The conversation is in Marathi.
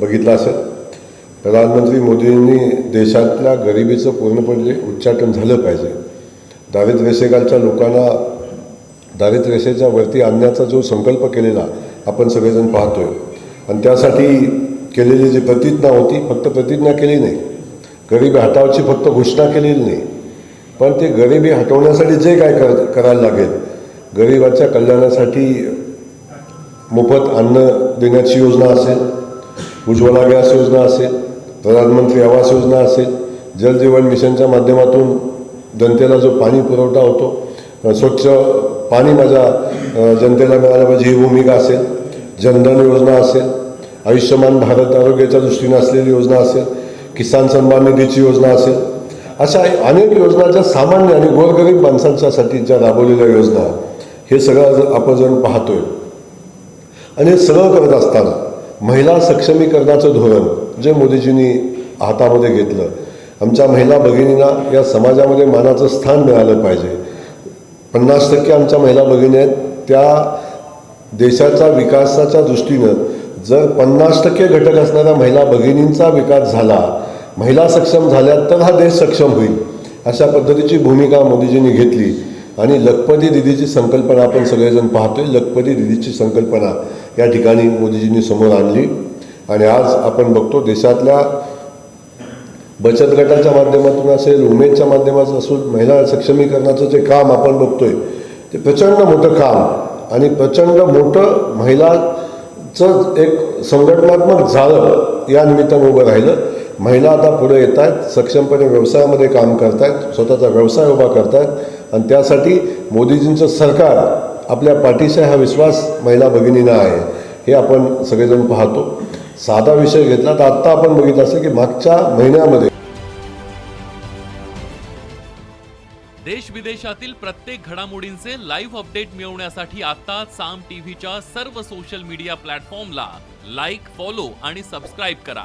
बघितलं असेल. प्रधानमंत्री मोदींनी देशातल्या गरिबीचं पूर्णपणे उच्चाटन झालं पाहिजे. दारिद्र्य रेषेखालच्या लोकांना दारिद्र्य रेषेच्या वरती आणण्याचा जो संकल्प केलेला आपण सगळेजण पाहतोय. आणि त्यासाठी केलेली जी प्रतिज्ञा होती फक्त प्रतिज्ञा केली नाही. गरिबी हटावची फक्त घोषणा केलेली नाही. पण ते गरिबी हटवण्यासाठी जे काय कर करायला लागेल गरिबाच्या कल्याणासाठी मोफत अन्न देण्याची योजना असेल उज्ज्वला गॅस योजना असेल प्रधानमंत्री आवास योजना असेल जल जीवन मिशनच्या माध्यमातून जनतेला जो पाणी पुरवठा होतो स्वच्छ पाणी माझ्या जनतेला मिळालं पाहिजे ही भूमिका असेल. जनधन योजना असेल आयुष्यमान भारत आरोग्याच्या दृष्टीने असलेली योजना असेल किसान सन्मान निधीची योजना असेल अशा अनेक योजना ज्या सामान्य आणि गोरगरीब माणसांच्यासाठी ज्या राबवलेल्या योजना हे सगळं जर आपण जण पाहतोय. आणि हे सगळं करत असताना महिला सक्षमीकरणाचं धोरण जे मोदीजींनी हातामध्ये घेतलं आमच्या महिला भगिनींना या समाजामध्ये मानाचं स्थान मिळालं पाहिजे. पन्नास टक्के आमच्या महिला भगिनी आहेत. त्या देशाच्या विकासाच्या दृष्टीनं जर पन्नास टक्के घटक असणाऱ्या महिला भगिनींचा विकास झाला महिला सक्षम झाल्या तर हा देश सक्षम होईल अशा पद्धतीची भूमिका मोदीजींनी घेतली. आणि लखपती दिदीची संकल्पना आपण सगळेजण पाहतोय. लखपती दिदीची संकल्पना या ठिकाणी मोदीजींनी समोर आणली. आणि आज आपण बघतो देशातल्या बचत गटाच्या माध्यमातून असेल उमेदच्या माध्यमातून असून महिला सक्षमीकरणाचं जे काम आपण बघतोय ते प्रचंड मोठं काम आणि प्रचंड मोठं महिलाचं एक संघटनात्मक झालं या निमित्तानं उभं राहिलं. महिला आता पुढे येत आहेत सक्षमपणे व्यवसायामध्ये काम करतायत स्वतःचा व्यवसाय उभा करतायत आणि त्यासाठी मोदीजींचं सरकार आपल्या पाठीशी हा विश्वास महिला भगिनींना आहे. हे आपण सगळेजण पाहतो. साधा विषय घेतला तर आत्ता आपण बघितलं असेल की मागच्या महिन्यामध्ये देश विदेशातील प्रत्येक घडामोडींचे लाईव्ह अपडेट मिळवण्यासाठी आता साम टीव्हीच्या सर्व सोशल मीडिया प्लॅटफॉर्मला लाईक फॉलो आणि सबस्क्राईब करा.